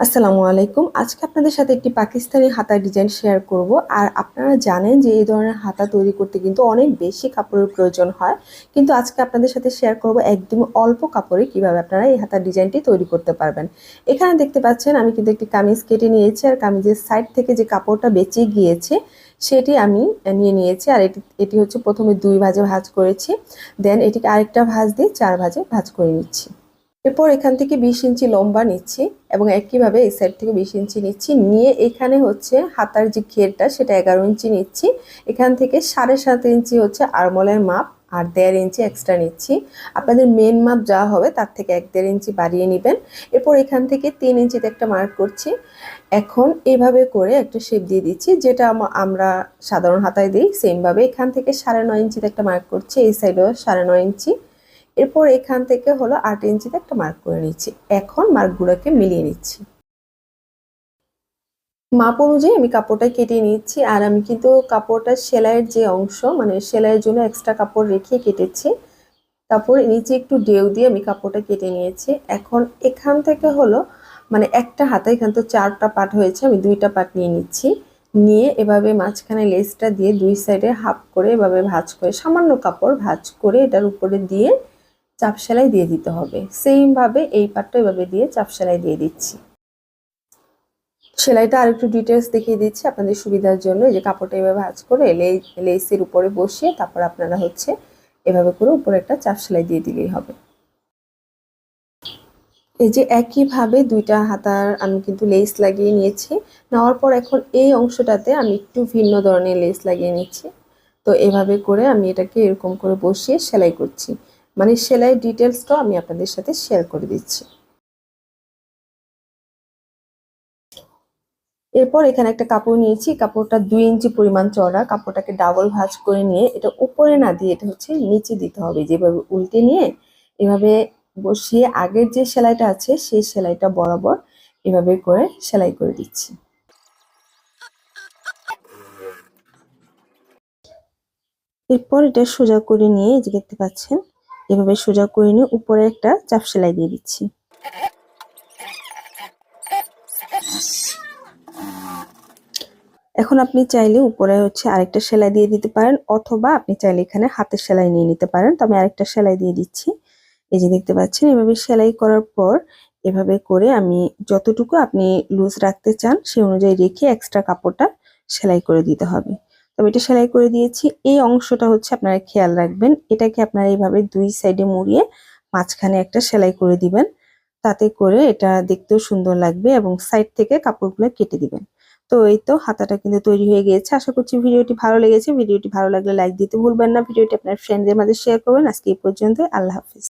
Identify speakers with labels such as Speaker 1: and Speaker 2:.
Speaker 1: আসসালামু আলাইকুম। আজকে আপনাদের সাথে একটি পাকিস্তানি হাতা ডিজাইন শেয়ার করব। আর আপনারা জানেন যে এই ধরনের হাতা তৈরি করতে কিন্তু অনেক বেশি কাপড়ের প্রয়োজন হয়। কিন্তু আজকে আপনাদের সাথে শেয়ার করব একদম অল্প কাপড়ে কীভাবে আপনারা এই হাতার ডিজাইনটি তৈরি করতে পারবেন। এখানে দেখতে পাচ্ছেন, আমি কিন্তু একটি কামিজ কেটে নিয়েছি আর কামিজের সাইড থেকে যে কাপড়টা বেঁচে গিয়েছে, সেটি আমি নিয়ে নিয়েছি। আর এটি এটি হচ্ছে প্রথমে দুই ভাজে ভাজ করেছি। দেন এটিকে আরেকটা ভাজ দিয়ে চার ভাজে ভাজ করে নিচ্ছি। এরপর এখান থেকে বিশ ইঞ্চি লম্বা নিচ্ছি এবং একইভাবে এই সাইড থেকে বিশ ইঞ্চি নিচ্ছি। নিয়ে এখানে হচ্ছে হাতার যে ঘেরটা, সেটা এগারো ইঞ্চি নিচ্ছি। এখান থেকে সাড়ে সাত ইঞ্চি হচ্ছে আরমলের মাপ আর দেড় ইঞ্চি এক্সট্রা নিচ্ছি। আপনাদের মেন মাপ যা হবে তার থেকে এক দেড় ইঞ্চি বাড়িয়ে নেবেন। এরপর এখান থেকে তিন ইঞ্চিতে একটা মার্ক করছি। এখন এভাবে করে একটা শেপ দিয়ে দিচ্ছি, যেটা আমরা সাধারণ হাতায় দিই। সেমভাবে এখান থেকে সাড়ে নয় ইঞ্চিতে একটা মার্ক করছি। এই সাইডেও সাড়ে নয় ইঞ্চি। এরপর এখান থেকে হলো আট ইঞ্চিতে একটা মার্ক করে নিচ্ছি। এখন মার্কগুলোকে মিলিয়ে নিচ্ছি। মাপ অনুযায়ী আমি কাপড়টা কেটে নিচ্ছি আর আমি কিন্তু কাপড়টা সেলাইয়ের যে অংশ মানে সেলাইয়ের জন্য এক্সট্রা কাপড় রেখে কেটেছি। তারপর নিচে একটু ডেউ দিয়ে আমি কাপড়টা কেটে নিয়েছি। এখন এখান থেকে হলো মানে একটা হাতে এখান তো চারটা পাট হয়েছে, আমি দুইটা পাট নিয়ে নিচ্ছি। নিয়ে এভাবে মাঝখানে লেসটা দিয়ে দুই সাইডে হাফ করে এভাবে ভাজ করে, সামান্য কাপড় ভাজ করে এটার উপরে দিয়ে চাপ সেলাই দিয়ে দিতে হবে। সেমভাবে এই পাটটা এভাবে দিয়ে চাপ সেলাই দিয়ে দিচ্ছি। সেলাইটা আর একটু ডিটেলস দেখিয়ে দিচ্ছি আপনাদের সুবিধার জন্য। এই যে কাপড়টা এভাবে ভাজ করে লেসের উপরে বসিয়ে তারপর আপনারা হচ্ছে এভাবে করে উপরে একটা চাপ সেলাই দিয়ে দিলেই হবে। এই যে একইভাবে দুইটা হাতার আমি কিন্তু লেস লাগিয়ে নিয়েছি। নেওয়ার পর এখন এই অংশটাতে আমি একটু ভিন্ন ধরনের লেস লাগিয়ে নিচ্ছি। তো এভাবে করে আমি এটাকে এরকম করে বসিয়ে সেলাই করছি। মানে সেলাই ডিটেলসটাও আমি আপনাদের সাথে শেয়ার করে দিচ্ছি। এরপর এখানে একটা কাপড় নিয়েছি, কাপড়টা দুই ইঞ্চি পরিমাণ চড়া কাপড়টাকে ডাবল ভাঁজ করে নিয়ে এটা উপরে না দিয়ে এটা হচ্ছে নিচে দিতে হবে, যেভাবে উল্টে নিয়ে এভাবে বসিয়ে আগের যে সেলাইটা আছে সেই সেলাইটা বরাবর এভাবে করে সেলাই করে দিচ্ছি। এরপর এটা সোজা করে নিয়ে যে দেখতে পাচ্ছেন এভাবে সোজা করে নিয়ে উপরে একটা চাপ সেলাই দিয়ে দিচ্ছি। এখন আপনি চাইলে উপরে হচ্ছে আরেকটা সেলাই দিয়ে দিতে পারেন, অথবা আপনি চাইলে এখানে হাতের সেলাই নিয়ে নিতে পারেন। তো আমি আরেকটা সেলাই দিয়ে দিচ্ছি। এই যে দেখতে পাচ্ছেন, এভাবে সেলাই করার পর এভাবে করে আমি যতটুকু আপনি লুজ রাখতে চান সেই অনুযায়ী রেখে এক্সট্রা কাপড়টা সেলাই করে দিতে হবে। তবে এটা সেলাই করে দিয়েছি। এই অংশটা হচ্ছে আপনারা খেয়াল রাখবেন, এটাকে আপনারা এইভাবে দুই সাইডে মুড়িয়ে মাঝখানে একটা সেলাই করে দিবেন। তাতে করে এটা দেখতেও সুন্দর লাগবে এবং সাইড থেকে কাপড়গুলো কেটে দিবেন। তো এই তো হাতাটা কিন্তু তৈরি হয়ে গিয়েছে। আশা করছি ভিডিওটি ভালো লেগেছে। ভিডিওটি ভালো লাগলে লাইক দিতে ভুলবেন না। ভিডিওটি আপনার ফ্রেন্ডদের মাঝে শেয়ার করবেন। আজকে এই পর্যন্ত আল্লাহ হাফিজ।